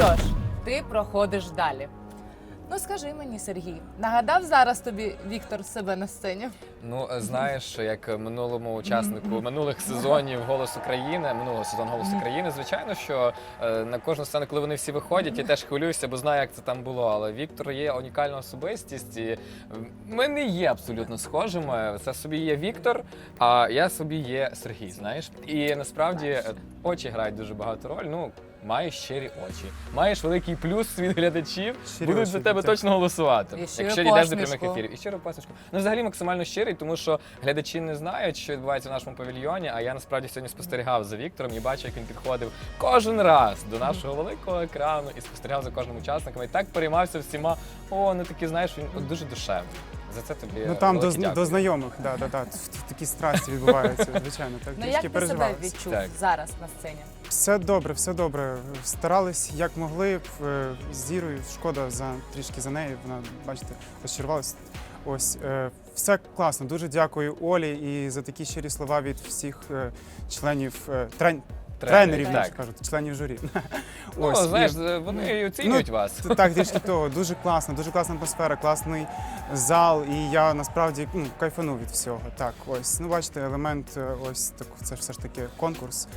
що ж, ти проходиш далі. Ну скажи мені, Сергій, нагадав зараз тобі Віктор себе на сцені? Ну, е, знаєш, як минулому учаснику минулих сезонів Голос України, минулого сезону Голос України, звичайно, що е, на кожну сцену, коли вони всі виходять, я теж хвилююся, бо знаю, як це там було. Але Віктор є унікальна особистість, і ми не є абсолютно схожими. Це собі є Віктор, а я собі є Сергій. Знаєш, і насправді е, очі грають дуже багато роль. Ну. Маєш щирі очі, маєш великий плюс від глядачів, Щирі будуть очі, за тебе дякую. точно голосувати. І щиру Якщо йдеш до посмішку. прямих ефірів. І щиро посмішку. Ну, взагалі максимально щирий, тому що глядачі не знають, що відбувається в нашому павільйоні. А я насправді сьогодні спостерігав за Віктором і бачив, як він підходив кожен раз до нашого великого екрану і спостерігав за кожним учасником. І так переймався всіма. О, ну такі знаєш, він от дуже душевний. За це тобі Ну там до, велике зн- дякую. до знайомих, да, да, да. Такі страсті відбуваються, звичайно. Так Ну трішки як ти себе відчув Так. зараз на сцені? Все добре, все добре. Старались як могли е, з Ірою. Шкода за трішки за нею. Вона, бачите, розчарувалась. Ось е, все класно. Дуже дякую Олі і за такі щирі слова від всіх е, членів е, трен... тренерів, так. так. кажуть, членів журі. Ну, і- знаєш, вони і оцінюють Ну, вас. Так, трішки того. Дуже класно, дуже класна атмосфера, класний зал, і я насправді ну, кайфанув від всього. Так, ось. Ну, бачите, елемент, ось так, це все ж таки конкурс.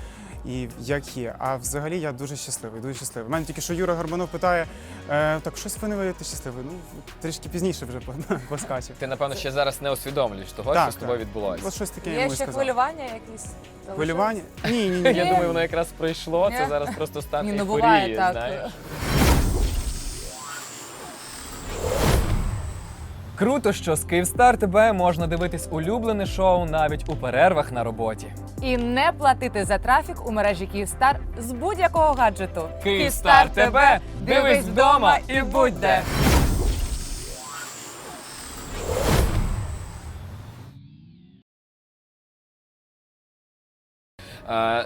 І як є. А взагалі я дуже щасливий, дуже щасливий. У мене тільки що Юра Гарбанов питає: е, так щось ви не виявите щасливий. Ну, трішки пізніше вже по- поскаче. Ти напевно ще зараз не усвідомлюєш того, Так, що з тобою відбулося. Ось щось таке я Є йому і ще сказав. хвилювання якісь? Хвилювання? Ні, ні, ні. Я думаю, воно якраз пройшло. Це зараз просто стан Ні, ну ейфорії, так. знаєш. Круто, що з Київстар тебе можна дивитись улюблене шоу навіть у перервах на роботі. І не платити за трафік у мережі Київстар з будь-якого гаджету. Київстар тебе! Дивись вдома і будь де!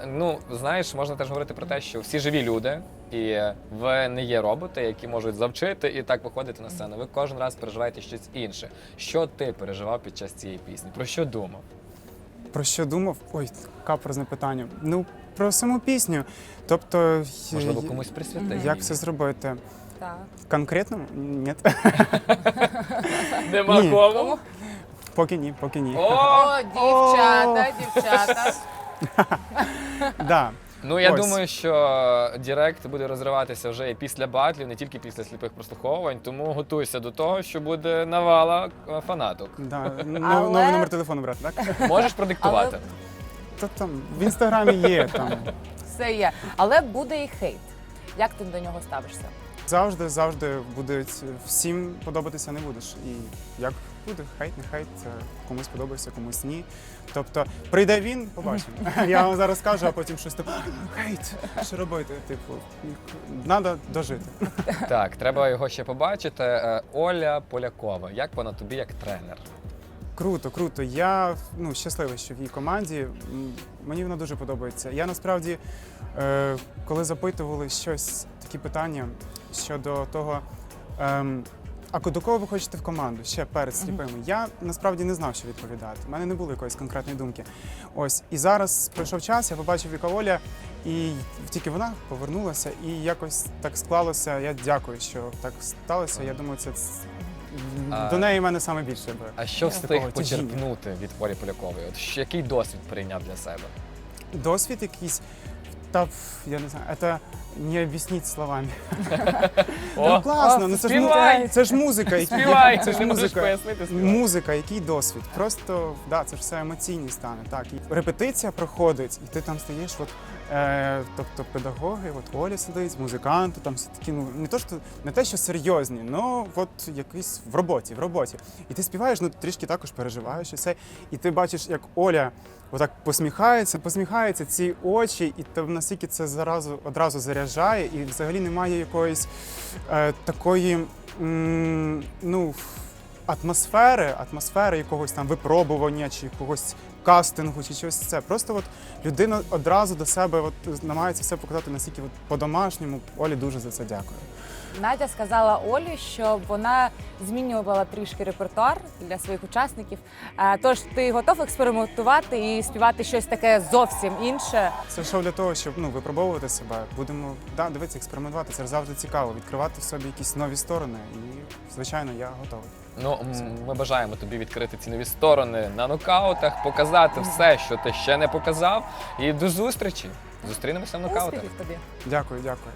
Ну, знаєш, можна теж говорити про те, що всі живі люди, і ви не є роботи, які можуть завчити і так виходити на сцену. Ви кожен раз переживаєте щось інше. Що ти переживав під час цієї пісні? Про що думав? Про що думав? Ой, каперзне питання. Ну, про саму пісню. Тобто, Можливо, е, комусь присвятив? як це зробити? Так. Конкретно? Ні. Нема кому? Поки ні, поки ні. О! О, дівчата, дівчата. Да. Ну я Ось. думаю, що Дірект буде розриватися вже і після батлів, не тільки після сліпих прослуховувань. Тому готуйся до того, що буде навала е, фанаток. Да. Але- Новий номер телефону брати, так? Можеш продиктувати? Та там в інстаграмі є там. Все є. Але буде і хейт. Як ти до нього ставишся? Завжди, завжди будуть всім подобатися не будеш. І як буде, хейт, не хейт, це комусь подобається, комусь ні. Тобто прийде він, побачимо. Я вам зараз скажу, а потім щось там хейт. Що робити? Типу, треба дожити. Так, треба його ще побачити. Е, Оля Полякова. Як вона тобі як тренер? Круто, круто. Я ну, щасливий, що в її команді. М, Мені вона дуже подобається. Я насправді, е, коли запитували щось, такі питання щодо того, ем, а до кого ви хочете в команду ще перед сліпими, я насправді не знав, що відповідати. У мене не було якоїсь конкретної думки. Ось і зараз пройшов час, я побачив яка Оля, і тільки вона повернулася, і якось так склалося. Я дякую, що так сталося. Я думаю, це А- до неї в мене саме більше. би. А що встиг почерпнути від Олі Полякової? От що- який досвід прийняв для себе? досвід якийсь. Та я не знаю, це не об'ясніть словами. Ну класно, ну це ж, му- співай! це ж музика. який- Співай! Це ж не можеш музика. пояснити, співай. Музика, який досвід. Просто да, це ж все емоційні стане. Так, і репетиція проходить, і ти там стоїш, от, е, тобто педагоги, от Оля сидить, музиканти, там всі такі, ну не то, що не те, що серйозні, ну от якийсь в роботі, в роботі. І ти співаєш, ну трішки також переживаєш і все. І ти бачиш, як Оля отак посміхається, посміхається ці очі, і то настільки це заразу одразу заряджає, і взагалі немає якоїсь е, такої. ну, атмосфери, атмосфери якогось там випробування чи якогось кастингу чи щось це. Просто от людина одразу до себе от, намагається все показати настільки от, по-домашньому. Олі дуже за це дякую. Надя сказала Олі, що вона змінювала трішки репертуар для своїх учасників. Е, Тож ти готов експериментувати і співати щось таке зовсім інше. Це шоу для того, щоб ну, випробовувати себе. Будемо да, дивитися, експериментувати. Це завжди цікаво, відкривати в собі якісь нові сторони. І, звичайно, я готовий. Ну, ми бажаємо тобі відкрити ці нові сторони на нокаутах, показати все, що ти ще не показав. І до зустрічі. Зустрінемося в нокаутах. Успіхів тобі. Дякую, дякую.